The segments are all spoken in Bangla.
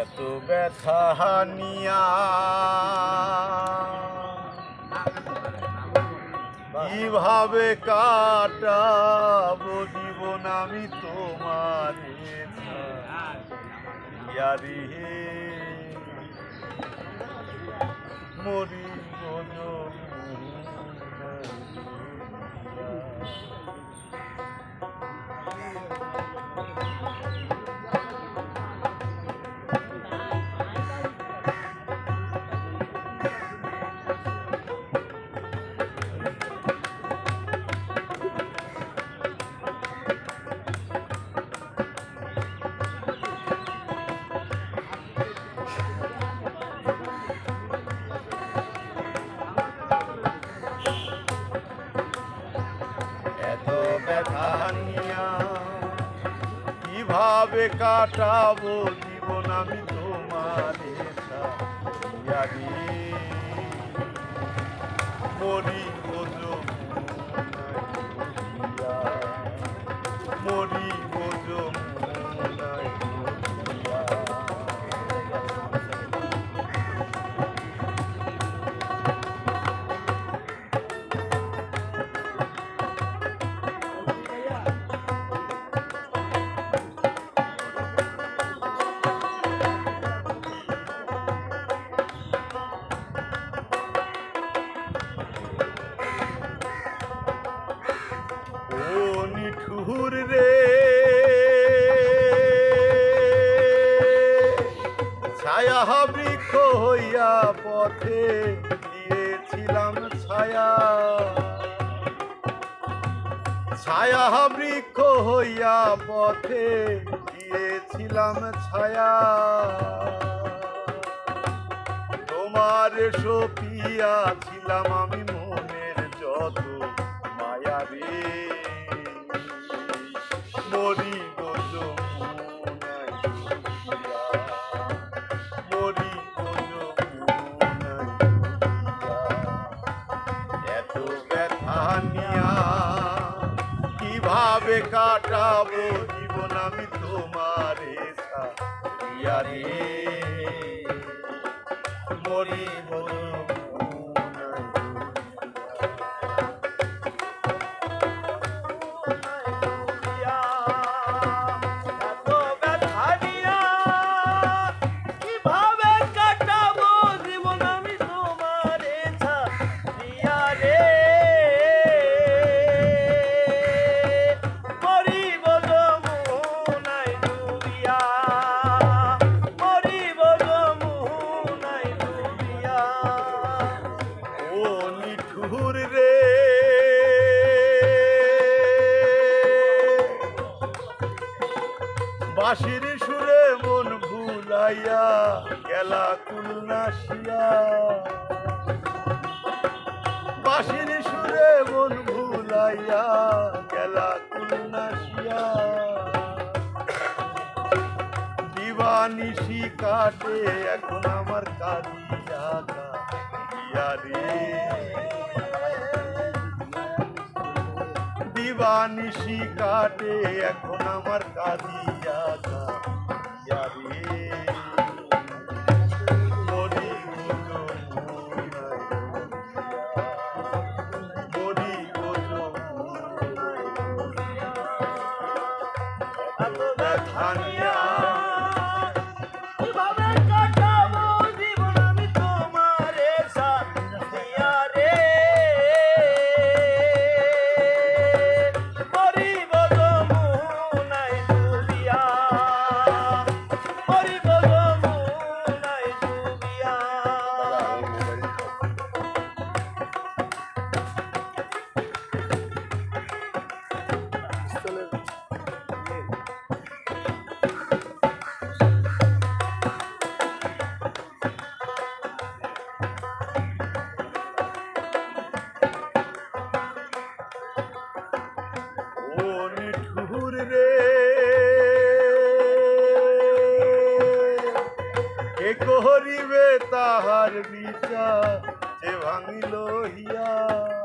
এত ব্যথা হানিয়া। কীভাবে কাটাবো জীবন আমি তোমার ইয়ারি মরি কীভাবে কাটাবো জীবন আমি তোমার মরি ছায়া বৃক্ষ হইয়া পথে দিয়েছিলাম ছায়া। ছায়া বৃক্ষ হইয়া পথে দিয়েছিলাম ছায়া। তোমার সপিয়া ছিলাম আমি মনের যত মায়া কীভাবে কাটাবো জীবন আমি তোমারে রে মরি বাঁশির সুরে মন ভুলাইয়া গেলা কুলনাসিয়া বাঁশির সুরে মন ভুলাইয়া গেলা কুলনাসিয়া দিবানিশি কাটে এখন আমার কাঁদিয়া কাঁদিয়া রে। দিবানিশি কাটে এখন আমার কাঁদিয়া কাঁদিয়া রে। ও নিঠুর রে। কে করিবে তাহার বিচার? যে ভাঙিল হিয়া।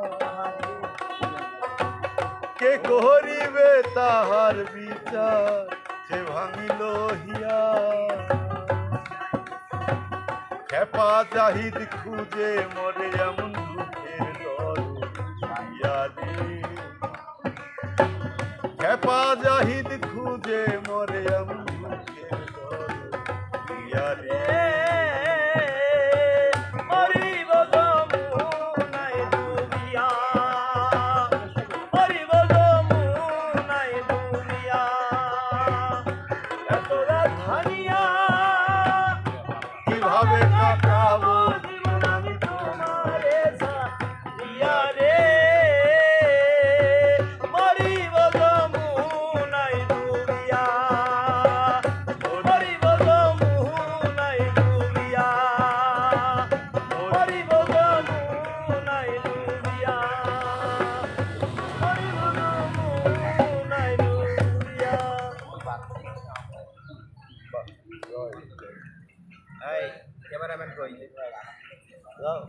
কে করিবে তাহার বিচার, যে ভাঙিল হিয়া খেপা জাহিদ খুঁজে মরে এমন দুঃখের খেপা জাহিদ খুঁজে মরে এমন এই ক্যামেরাম্যান কই যাও